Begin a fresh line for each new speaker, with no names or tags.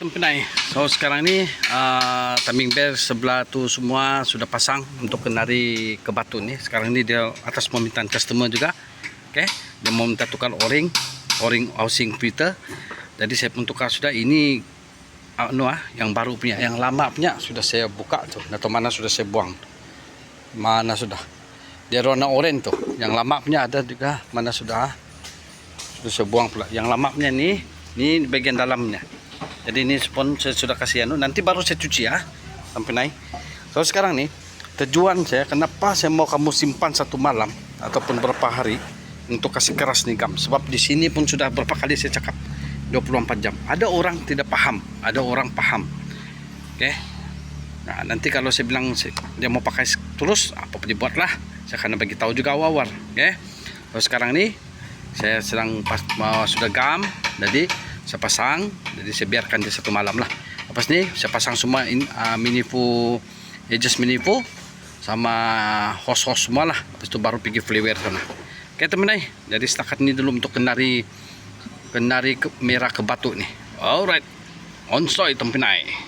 Penai. So sekarang ni uh, taming bear sebelah tu semua sudah pasang untuk kenari ke batu ni. Sekarang ni dia atas permintaan customer juga. Okay. Dia mau minta tukar o-ring, o-ring housing filter. Jadi saya pun tukar sudah. Ini uh, no, ah, yang baru punya, yang lama punya sudah saya buka tu. Atau mana sudah saya buang. Mana sudah. Dia warna orange tu. Yang lama punya ada juga. Mana sudah. ah. Sudah saya buang pula. Yang lama punya ni, ni bagian dalamnya. Jadi ini spon saya sudah kasih anu. Nanti baru saya cuci ya. Sampai naik. So sekarang nih tujuan saya kenapa saya mau kamu simpan satu malam ataupun berapa hari untuk kasih keras nih gam. Sebab di sini pun sudah berapa kali saya cakap 24 jam. Ada orang tidak paham, ada orang paham. Oke. Nah, nanti kalau saya bilang dia mau pakai terus apa pun dibuatlah. Saya akan bagi tahu juga awal, oke. So sekarang nih saya sedang pas mau sudah gam jadi saya pasang jadi saya biarkan dia satu malam lah. Lepas ni saya pasang semua in, uh, minifu edges minifu sama hos-hos semua lah. Lepas itu baru pergi freeware sana. Oke teman teman jadi setakat ini dulu untuk kenari kenari ke, merah ke batu nih alright. On soy teman